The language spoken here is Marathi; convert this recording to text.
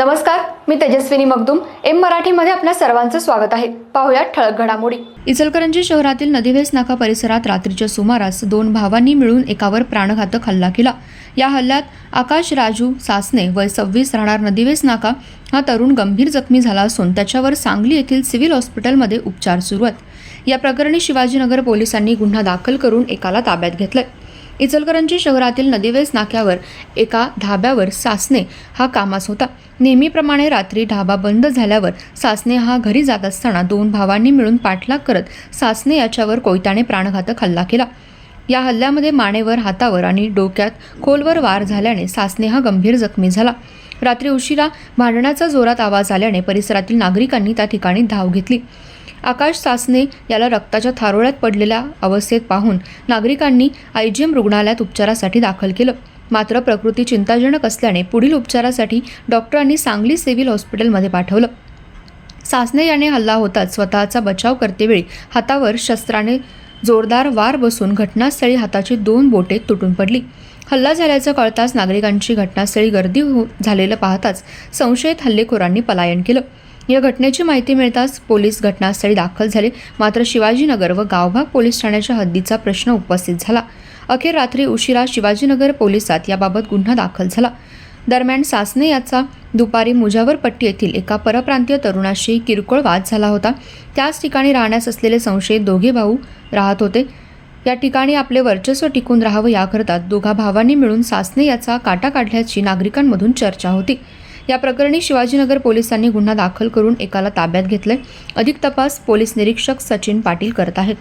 नमस्कार मी तेजस्विनी मगदुम. एम मराठीमध्ये आपल्या सर्वांचं स्वागत आहे. पाहुयात ठळक घडामोडी. इचलकरंजी शहरातील नदीवेस नाका परिसरात रात्रीच्या सुमारास दोन भावांनी मिळून एकावर प्राणघातक हल्ला केला. या हल्ल्यात आकाश राजू सासने वय सव्वीस राहणार नदीवेस नाका हा तरुण गंभीर जखमी झाला असून त्याच्यावर सांगली येथील सिव्हिल हॉस्पिटलमध्ये उपचार सुरू आहेत. या प्रकरणी शिवाजीनगर पोलिसांनी गुन्हा दाखल करून एकाला ताब्यात घेतलंय. इचलकरंजी शहरातील नदीवेस नाक्यावर एका ढाब्यावर सासने हा कामास होता. नेहमीप्रमाणे रात्री ढाबा बंद झाल्यावर सासने हा घरी जात असताना दोन भावांनी मिळून पाठलाग करत सासने याच्यावर कोयत्याने प्राणघातक हल्ला केला. या हल्ल्यामध्ये मानेवर हातावर आणि डोक्यात खोलवर वार झाल्याने सासने हा गंभीर जखमी झाला. रात्री उशिरा भांडणाचा जोरात आवाज आल्याने परिसरातील नागरिकांनी त्या ठिकाणी धाव घेतली. आकाश सासने याला रक्ताच्या थारोळ्यात पडलेल्या अवस्थेत पाहून नागरिकांनी आयजीएम रुग्णालयात उपचारासाठी दाखल केलं. मात्र प्रकृती चिंताजनक असल्याने पुढील उपचारासाठी डॉक्टरांनी सांगली सिव्हिल हॉस्पिटलमध्ये पाठवलं. सासने याने हल्ला होताच स्वतःचा बचाव करतेवेळी हातावर शस्त्राने जोरदार वार बसून घटनास्थळी हाताची दोन बोटे तुटून पडली. हल्ला झाल्याचं कळताच नागरिकांची घटनास्थळी गर्दी हो झालेलं पाहताच संशयित हल्लेखोरांनी पलायन केलं. या घटनेची माहिती मिळताच पोलीस घटनास्थळी दाखल झाले. मात्र शिवाजीनगर व गावभाग पोलीस ठाण्याच्या हद्दीचा प्रश्न उपस्थित झाला. अखेर रात्री उशिरा शिवाजीनगर पोलिसात याबाबत गुन्हा दाखल झाला. दरम्यान सासने याचा दुपारी मुजावरपट्टी येथील एका परप्रांतीय तरुणाशी किरकोळ वाद झाला होता. त्याच ठिकाणी राहण्यास असलेले संशयित दोघे भाऊ राहत होते. या ठिकाणी आपले वर्चस्व टिकून राहावं याकरता दोघा भावांनी मिळून सासने याचा काटा काढल्याची नागरिकांमधून चर्चा होती. या प्रकरणी शिवाजीनगर पोलिसांनी गुन्हा दाखल करून एकाला ताब्यात घेतलंय. अधिक तपास पोलीस निरीक्षक सचिन पाटील करत आहेत.